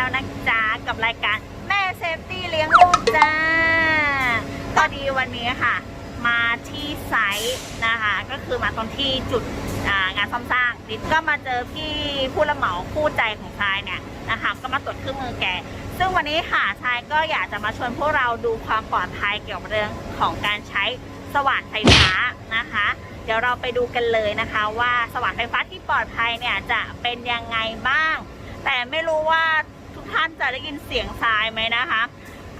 แล้วนะจ๊ะกับรายการแม่เซฟตี้เลี้ยงลูกจ้าก็ดีวันนี้ค่ะ มาที่ไซต์นะคะ ก็คือมาตรงที่จุดงานซ่อมสร้างดิก็มาเจอพี่ผู้รับเหมาคู่ใจของชายเนี่ยนะคะก็มาตรวจเครื่องมือแก ซึ่งวันนี้ค่ะชายก็อยากจะมาชวนพวกเราดูความปลอดภัยเกี่ยวกับเรื่องของการใช้สว่านไฟฟ้านะคะ เดี๋ยวเราไปดูกันเลยนะคะว่าสว่านไฟฟ้าที่ปลอดภัยเนี่ยจะเป็นยังไงบ้าง แต่ไม่รู้ว่า ทุกท่านจะได้ยินเสียงทรายไหมนะคะ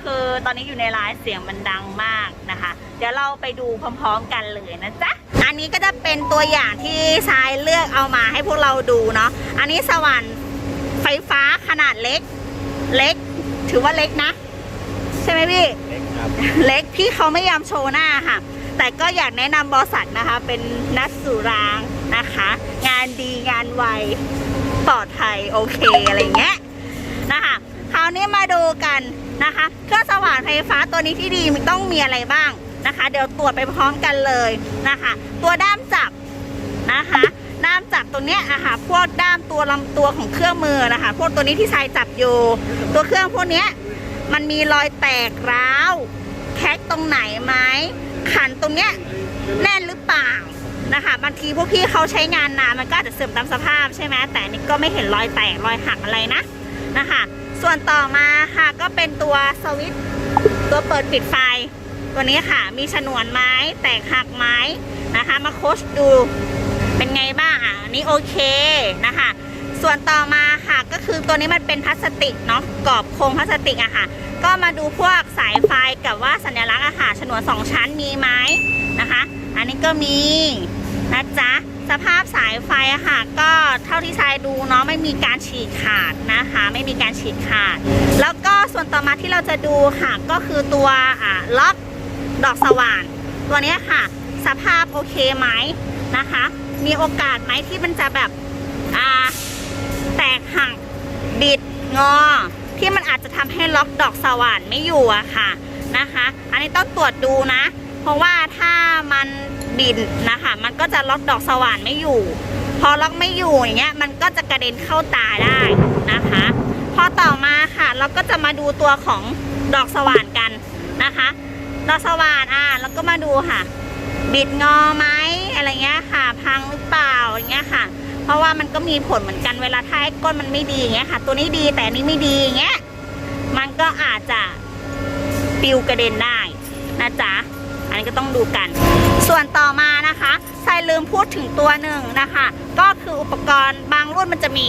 คือตอนนี้อยู่ในไลฟ์เสียงมันดังมากนะคะ เดี๋ยวเราไปดูพร้อมๆกันเลยนะจ๊ะอันนี้ก็จะเป็นตัวอย่างที่ทรายเลือกเอามาให้พวกเราดูเนาะอันนี้สว่านไฟฟ้าขนาดเล็ก เล็ก ถือว่าเล็กนะ ใช่ไหมพี่ เล็กครับ เล็กพี่เขาไม่ยอมโชว์หน้าค่ะ แต่ก็อยากแนะนำบริษัทนะคะ เป็นนัดสุรางนะคะ งานดีงานไวปลอดภัยโอเคอะไรอย่างเงี้ย นะคะคราวนี้มาดูกันนะคะ เครื่องสว่านไฟฟ้าตัวนี้ที่ดีต้องมีอะไรบ้างนะคะ เดี๋ยวตรวจไปพร้อมกันเลยนะคะ ตัวด้ามจับนะคะด้ามจับตัวเนี้ยอะค่ะพวกด้ามตัวลำตัวของเครื่องมือนะคะ พวกตัวนี้ที่ชายจับอยู่ ตัวเครื่องพวกเนี้ยมันมีรอยแตกร้าวแคกตรงไหนไหมขันตรงเนี้ยแน่นหรือเปล่านะคะบางทีพวกพี่เขาใช้งานนานมันก็อาจจะเสื่อมตามสภาพใช่ไหมแต่นี่ก็ไม่เห็นรอยแตกรอยหักอะไรนะ นะคะ ส่วนต่อมาค่ะก็เป็นตัวสวิตตัวเปิดปิดไฟ ตัวนี้ค่ะมีฉนวนไม้แตกหักไหมนะคะ มาโคชดูเป็นไงบ้างอะอันนี้โอเคนะคะ ส่วนต่อมาค่ะก็คือตัวนี้มันเป็นพลาสติกเนาะกรอบโครงพลาสติกอะค่ะ ก็มาดูพวกสายไฟกับว่าสัญลักษณ์อะค่ะฉนวนสองชั้นมีไหมนะคะ อันนี้ก็มี นะจ๊ะ สภาพสายไฟอะค่ะ ก็เท่าที่ชายดูเนาะไม่มีการฉีกขาดนะคะ ไม่มีการฉีกขาด แล้วก็ส่วนต่อมาที่เราจะดูค่ะก็คือตัวอ่าล็อกดอกสว่านตัวนี้ค่ะ สภาพโอเคไหมนะคะ มีโอกาสไหมที่มันจะแบบอ่าแตกหักบิดงอ ที่มันอาจจะทำให้ล็อกดอกสว่านไม่อยู่อะค่ะนะคะ อันนี้ต้องตรวจดูนะ เพราะว่าถ้ามันบิดนะคะ มันก็จะล็อกดอกสว่านไม่อยู่ พอล็อกไม่อยู่อย่างเงี้ย มันก็จะกระเด็นเข้าตาได้นะคะ พอต่อมาค่ะ เราก็จะมาดูตัวของดอกสว่านกันนะคะ ดอกสว่านอะแล้วก็มาดูค่ะ บิดงอไหมอะไรเงี้ยค่ะ พังหรือเปล่าอย่างเงี้ยค่ะ เพราะว่ามันก็มีผลเหมือนกันเวลาถ้าไอ้ก้นมันไม่ดีอย่างเงี้ยค่ะ ตัวนี้ดีแต่นี้ไม่ดีอย่างเงี้ย มันก็อาจจะปิวกระเด็นได้นะจ๊ะ นนี้ก็ต้องดูกัน ส่วนต่อมานะคะใส่ลืมพูดถึงตัวหนึ่งนะคะ ก็คืออุปกรณ์บางรุ่นมันจะมี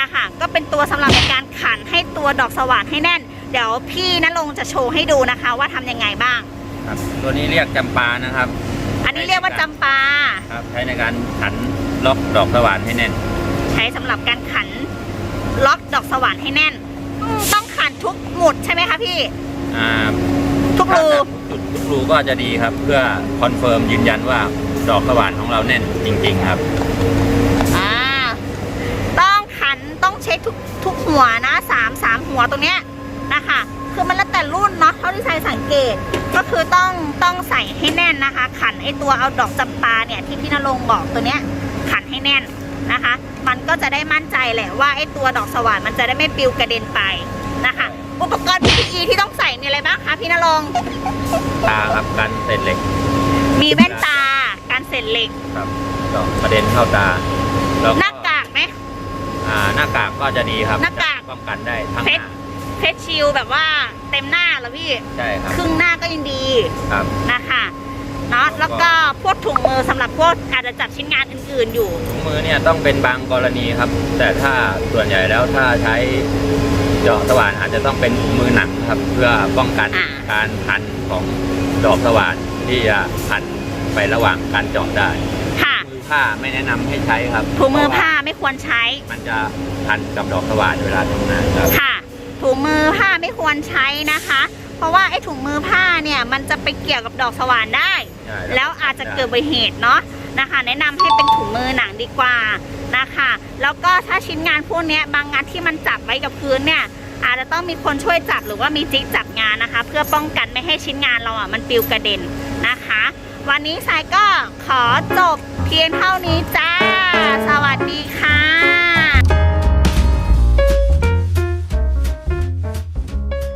นะคะก็เป็นตัวสำหรับในการขันให้ตัวดอกสว่านให้แน่น เดี๋ยวพี่นรงค์จะโชว์ให้ดูนะคะ ว่าทำยังไงบ้างครับตัวนี้เรียกจำปานะครับ อันนี้เรียกว่าจำปาครับใช้ในการขันล็อกดอกสว่านให้แน่น ใช้สำหรับการขันล็อกดอกสว่านให้แน่นอืมต้องขันทุกหมุดใช่ไหมคะพี่อ่า ทุกรูถ้าจะจุดทุกรูก็จะดีครับ เพื่อคอนเฟิร์มยืนยันว่าดอกสว่านของเราแน่นจริง ๆ ครับ อ่า ต้องขันต้องเช็คทุกทุกหัวนะสามสามหัวตรงเนี้ยนะคะคือมันแล้วแต่รุ่นเนาะเท่าที่ใช้สังเกตก็คือต้องต้องใส่ให้แน่นนะคะ ขันไอตัวเอาดอกจำปาเนี่ยที่พี่นรงค์บอกตัวเนี้ยขันให้แน่นนะคะ มันก็จะได้มั่นใจแหละว่าไอตัวดอกสว่านมันจะได้ไม่ปลิวกระเด็นไปนะคะ พี่นรงค์ตาครับกันเศษเหล็กมีแว่นตาการเสร็จเหล็กครับดอกกระเด็นเข้าตาแล้วหก็น้ากากไหม อ่าหน้ากากก็จะดีครับหน้ากาก จะป้องกันได้ทั้งเฟหซน้าเฟซชิลแบบว่าเต็มหน้าเหรอพี่ ใช่ครับครึ่งหน้าก็ยังดีครับ นะคะเนาะแล้วก็พวกถุงมือสำหรับพวกอาจจะจับชิ้นงานอื่นๆอยู่ ถุงมือเนี่ยต้องเป็นบางกรณีครับ แต่ถ้าส่วนใหญ่แล้วถ้าใช้ เจาะสว่านอาจจะต้องเป็นถุงมือหนังครับ เพื่อป้องกันอ่า การพันของดอกสว่านที่จะพันไประหว่างการเจาะได้ค่ะมือผ้าไม่แนะนำให้ใช้ครับถุงมือผ้าเพระไม่ควรใช้ว่มันจะพันกับดอกสว่านเวลาทำงานครับ ค่ะถุงมือผ้าไม่ควรใช้นะคะ เพราะว่าไอ้ถุงมือผ้าเนี่ยมันจะไปเกี่ยวกับดอกสว่านได้ ใช่แล้วอาจจะเกิดอุบัติเหตุเนาะ นะคะ แนะนำให้เป็นถุงมือหนังดีกว่านะคะ แล้วก็ถ้าชิ้นงานพวกนี้บางงานที่มันจับไว้กับพื้นเนี่ยอาจจะต้องมีคนช่วยจับหรือว่ามีจิ๊กจับงานนะคะ เพื่อป้องกันไม่ให้ชิ้นงานเราอะมันปลิวกระเด็นนะคะ วันนี้สายก็ขอจบเพียงเท่านี้จ้า สวัสดีค่ะ